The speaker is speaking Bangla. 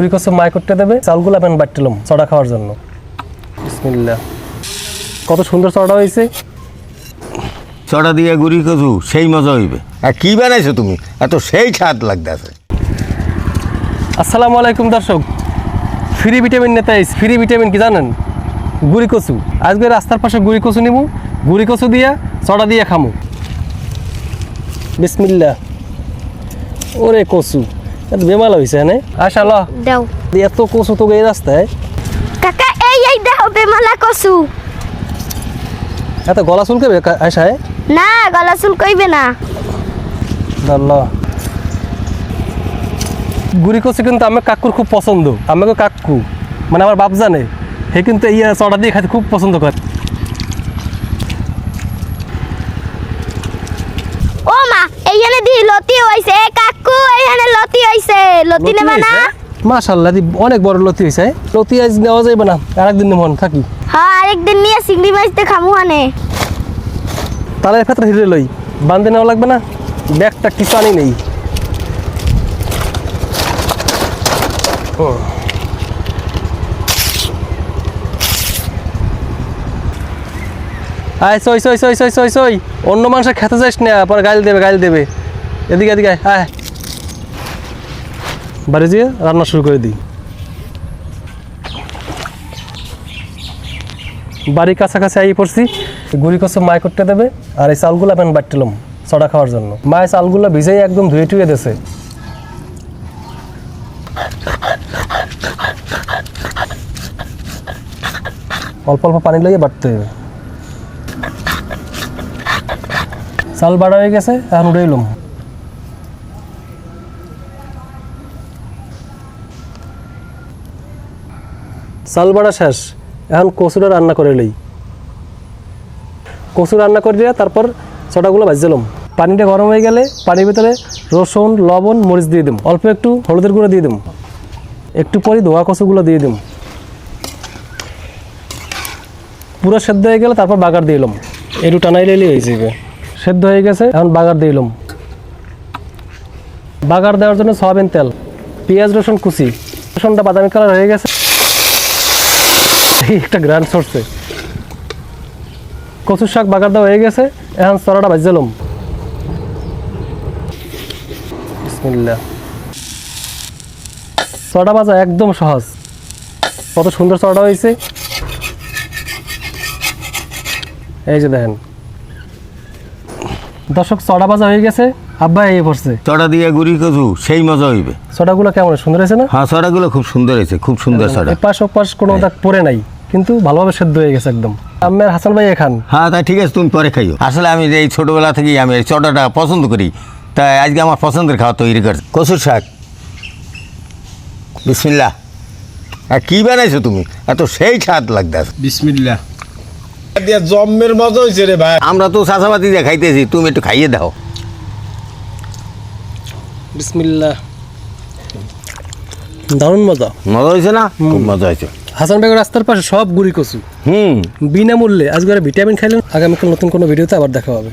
গুড়ি কষে মায় করতে দেবে চালগুলো আপনি বাটলাম চড়া খাওয়ার জন্য। বিসমিল্লাহ। কত সুন্দর চড়া হয়েছে। চড়া দিয়ে গুড়ি কচু সেই মজা হইবে। আর কি বানাইছো তুমি? এত সেই স্বাদ লাগতেছে। আসসালামু আলাইকুম দর্শক। ফ্রি ভিটামিন নেতা ফ্রি ভিটামিন কি জানেন? গুড়ি কচু। আজকে রাস্তার পাশে গুড়ি কচু নিবো গুড়ি কচু দিয়া চড়া দিয়ে খামু। বিসমিল্লা ওরে কচু। এত বেমাল হয়েছে হ্যাঁ? আশাল দাও। এত কচু তো এই রাস্তায়? কাকা এই এই দেখো বেমালা এত গলা আশায়? না গলা না। আল্লাহ গুড়ি কচু কিন্তু আমার কাকুর খুব পছন্দ। আমাকে কাকু মানে আমার বাপ জানে। হে কিন্তু এই চড়া দিয়ে খাইতে খুব পছন্দ করে ও মা এইখানে দি লতি হইছে এ কাকু এইখানে লতি হইছে। লতি নেবা না? মাশাল্লাহ দি অনেক বড় লতি হয়েছে লতি আজ নেওয়া যাবে না আর একদিন থাকি হ্যাঁ আরেকদিন নিয়ে চিংড়ি মাছতে খামু হানে। তালের ভেতরে হিরে লই বান্ধে নেওয়া লাগবে না? ব্যাগটা কিছু আনি নেই। ও। আয় সই সই সই সই সই সই। অন্য মানুষের খেতে যাইস না পরে গাইল দেবে গাইল দেবে। এদিকে এদিকে, আয় বাড়ি যেয়ে রান্না শুরু করে দিই। বাড়ির কাছাকাছি আই পড়ছি, গুড়ি কষে মায় করতে দেবে আর এই চালগুলো আমি বাটলাম চড়া খাওয়ার জন্য। মায়ের চালগুলো ভিজেই একদম ধুয়ে টুয়ে দিয়েছে। অল্প অল্প পানি লাগিয়ে বাটতে হবে। চাল বাড়া হয়ে গেছে, এখন উড়ে এলাম চাল বাড়া শেষ। এখন কচুটা রান্না করে লই। কচু রান্না করে দিয়ে তারপর চটাগুলো ভাজছিলাম পানিটা গরম হয়ে গেলে পানির ভিতরে রসুন লবণ মরিচ দিয়ে দিম। অল্প একটু হলুদের গুঁড়ো দিয়ে দিম। একটু পরে ধোয়া কচুগুলো দিয়ে দিম। পুরো সেদ্ধ হয়ে গেলে তারপর বাগার দিয়ে এলাম একটু টানাই লেলি হয়ে যাবে। সেদ্ধ হয়ে গেছে এখন বাগার দিয়ে এলাম বাগার দেওয়ার জন্য সয়াবিন তেল পেঁয়াজ রসুন কুচি। রসুনটা বাদামি কালার হয়ে গেছে। এই একটা গ্রান্ড সরছে কচুর শাক বাগার দেওয়া হয়ে গেছে এখন চড়াটা বিসমিল্লাহ। চড়া বাজা একদম সহজ। কত সুন্দর চড়া হয়েছে। এই যে দেখেন। দর্শক চড়া ভাজা হয়ে গেছে আব্বা এই পড়ছে। চড়া দিয়ে গুড়ি কচু সেই মজা হইবে। চড়াগুলো কেমন সুন্দর হয়েছে না? হ্যাঁ চড়াগুলো খুব সুন্দর হয়েছে খুব সুন্দর চড়া। এপাশ ওপাশ কোনো দাগ পড়ে নাই। কিন্তু ভালোভাবে সেদ্ধ হয়ে গেছে একদম। আম্মের হাসান ভাই এখান। হ্যাঁ তাই ঠিক আছে তুমি পরে খাইও। আসলে আমি এই ছোটোবেলা থেকেই আমি এই চটাটা পছন্দ করি তাই আজকে আমার পছন্দের খাওয়া তৈরি করছে কচুর শাক। বিসমিল্লা আর কি বানাইছো তুমি? এত সেই স্বাদ লাগতেছে। বিসমিল্লা দিয়া জম্মের মজা হয়েছে রে ভাই। আমরা তো চাষাবাদি দিয়ে খাইতেছি তুমি একটু খাইয়ে দাও। বিসমিল্লাহ। দারুণ মজা। মজা হয়েছে না? খুব মজা হয়েছে হাসান ভাইয়ের রাস্তার পাশে সব গুড়ি কচু। হুম। বিনামূল্যে আজকে ভিটামিন খাইলেন আগামীকাল নতুন কোনো ভিডিওতে আবার দেখা হবে।